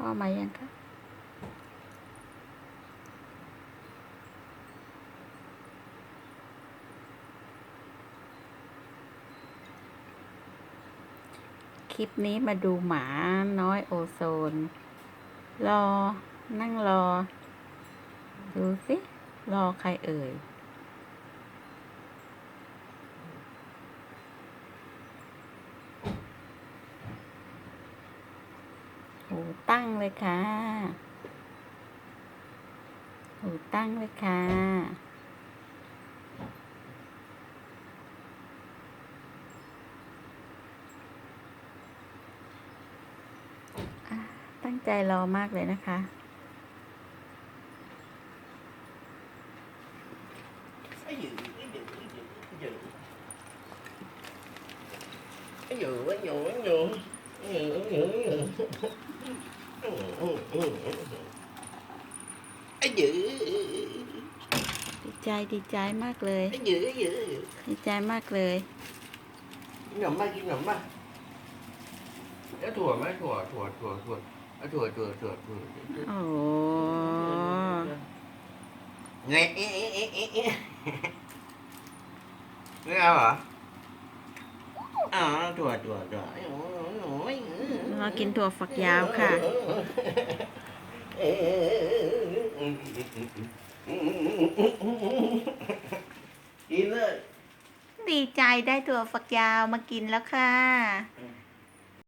พ่อมายังคะคลิปนี้มาดูหมาน้อยโอโซน รอ นั่งรอ ดูสิ รอใครเอ่ย หูตั้งเลยค่ะหูตั้งเลยค่ะ ตั้งใจรอมากเลยนะคะอยู่อยู่อยู่อยู่อยู่ ไอ้ยืะดีใจดีใจมากเลย ไอ้ยืะยอะดีใจมากเลยกินขนมมากินขนมมาแล้วถั่วไหมถั่วถั่วถั่วถั่วเอาถั่วถั่วถั่วถั่วโอ้ไงเอ๊เอ๊ะเอ๊ะเอ๊ะเอ๊ะไม่เอาเหรออ๋อถั่วถั่วถั่วโอ้ยมากินถั่วฝักยาวค่ะ กินเลย ดีใจได้ถั่วฝักยาวมากินแล้วค่ะ